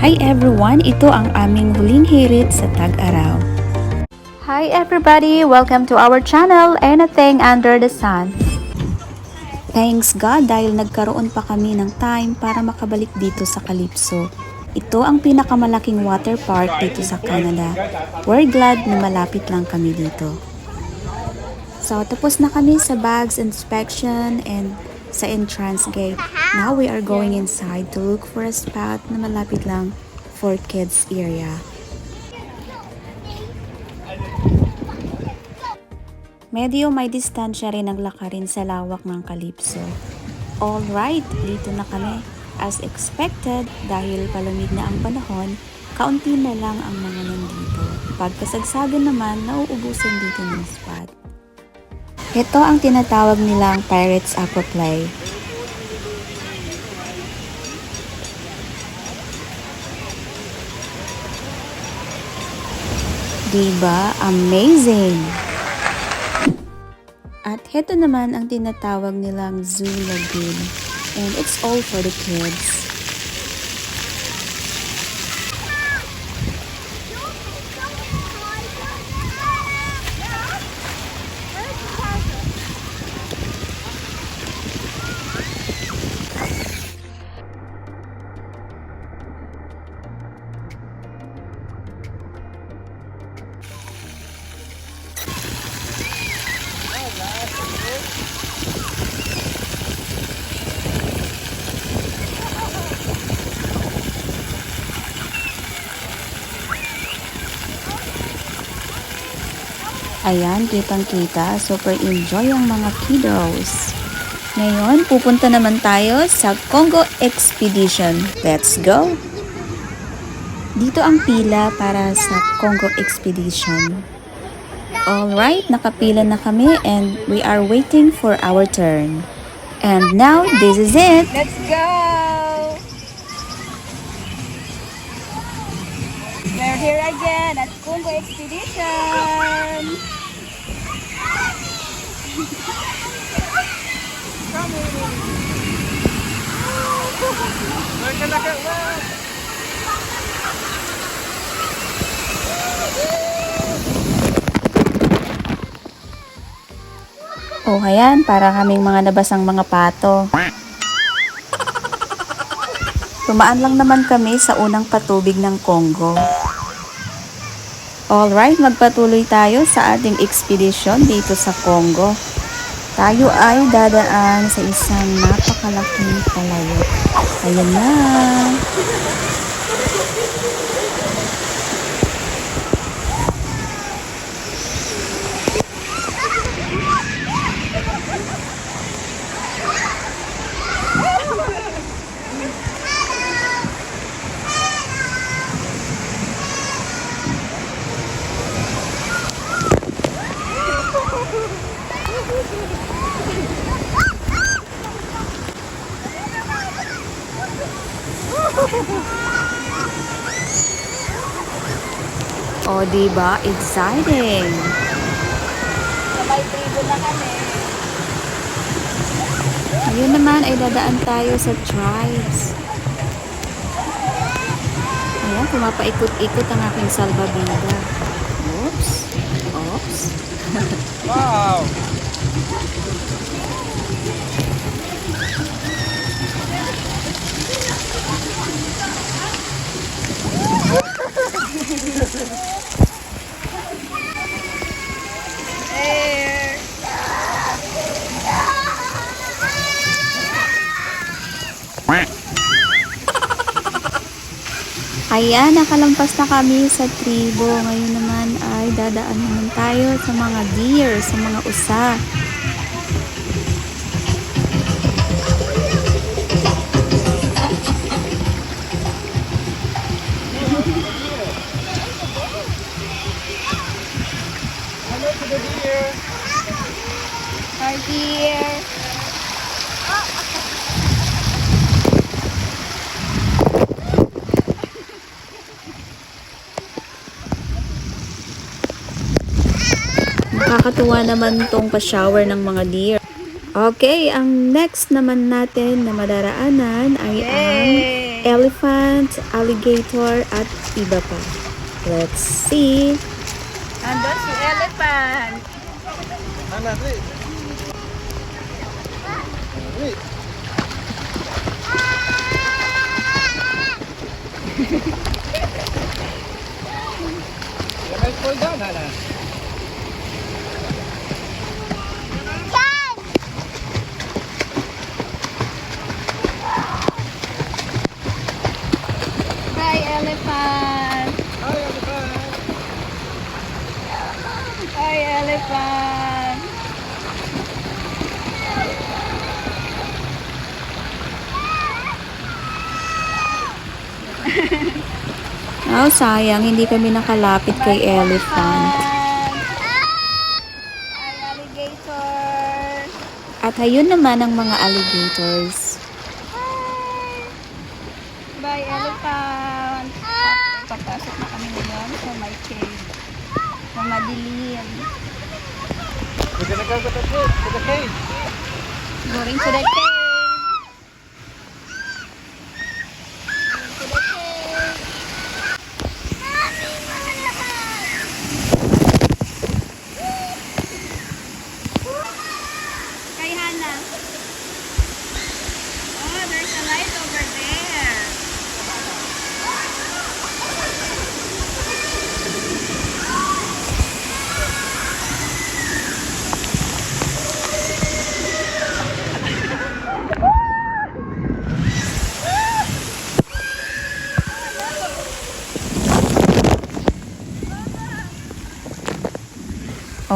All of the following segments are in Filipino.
Hi everyone! Ito ang aming huling hirit sa tag-araw. Hi everybody! Welcome to our channel, Anything Under the Sun. Thanks God dahil nagkaroon pa kami ng time para makabalik dito sa Calypso. Ito ang pinakamalaking water park dito sa Canada. We're glad na malapit lang kami dito. So, tapos na kami sa bags inspection and sa entrance gate. Now we are going inside to look for a spot na malapit lang for kids area. Medyo may distansya rin ang lakarin sa lawak ng Calypso. Alright, dito na kami. As expected, dahil palamig na ang panahon, kaunti na lang ang mga nandito. Pagkasagsagan naman, nauubusan dito ng spot. Ito ang tinatawag nilang Pirates Aquaplay. Diba? Amazing! At heto naman ang tinatawag nilang Zoo Lagoon. And it's all for the kids. Ayan, kitang-kita. Super enjoy ang mga kiddos. Ngayon, pupunta naman tayo sa Congo Expedition. Let's go! Dito ang pila para sa Congo Expedition. Alright, nakapila na kami and we are waiting for our turn. And now, this is it! Let's go! We're here again at Congo Expedition! Oh, ayan, para kaming mga nabasang mga pato. Tumaan lang naman kami sa unang patubig ng Congo. Alright, magpatuloy tayo sa ating expedition dito sa Congo. Tayo ay dadaan sa isang napakalaking palayo. Ayan na! O, diba? Exciting! Sabay tribo na kami. Ngayon naman ay dadaan tayo sa tribes. Ayan, pumapaikot-ikot ang aking salbabida. Oops. Oops. Wow! Ayan, nakalampas na kami sa tribo. Ngayon naman ay dadaan naman tayo sa mga deer, sa mga usa. Dear! Nakakatuwa naman tong pa-shower ng mga deer. Okay, ang next naman natin na madaraanan ay ang Yay! elephant, alligator, at iba pa. Let's see. Andun si elephant. Ana, You might fall down, Ana. Hi, elephant. Hi, elephant. Hi, elephant. Oh, sayang, hindi kami nakalapit kay elephant. Alligator. At ayun naman ang mga alligators. Bye, elephant. Papasok na kami ngayon sa my cave. Sa madilim. We're gonna go to the cave. To the cave. Going to the cave.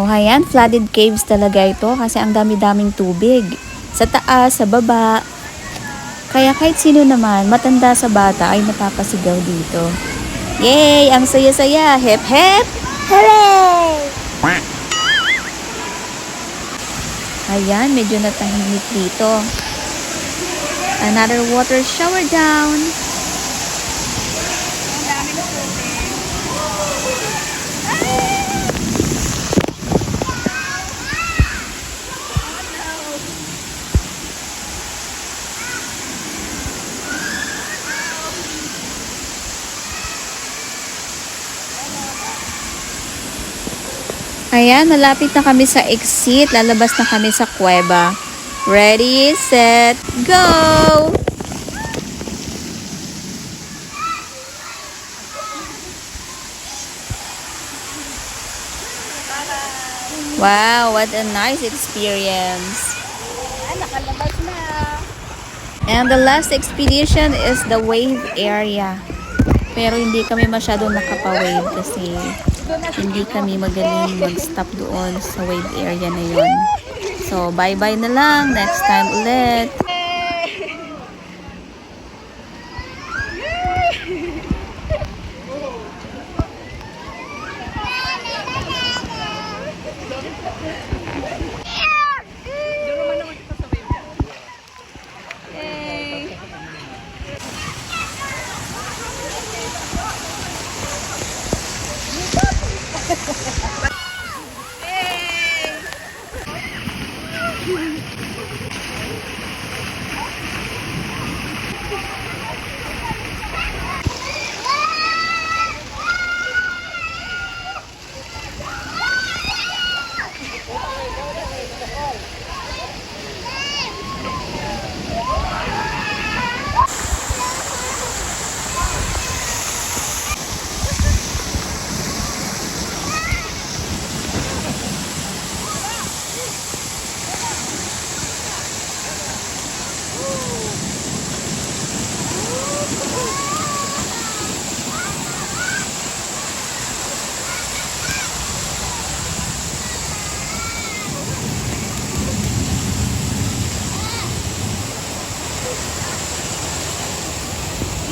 Ayan, flooded caves talaga ito kasi ang dami-daming tubig. Sa taas, sa baba. Kaya kahit sino naman, matanda sa bata ay napapasigaw dito. Yay! Ang saya-saya! Hep hep! Hooray! Ayan, medyo natahimik dito. Another water shower down. Ayan, malapit na kami sa exit. Lalabas na kami sa kuweba. Ready, set, go! Wow, what a nice experience. Nakalabas na. And the last expedition is the wave area. Pero hindi kami masyadong nakapa-wave kasi hindi kami magaling mag-stop doon sa wave area na yon. So, bye-bye na lang. Next time ulit. Yay! Yay!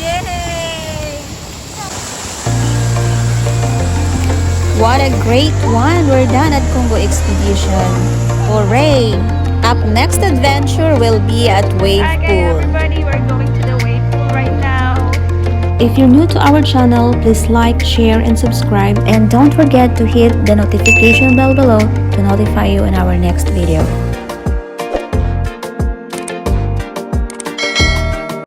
Yay! What a great one! We're done at Congo Expedition. Hooray! Up next adventure will be at Wave Okay, Pool. everybody, we're going to the wave pool right now. If you're new to our channel, please like, share, and subscribe. And don't forget to hit the notification bell below to notify you in our next video.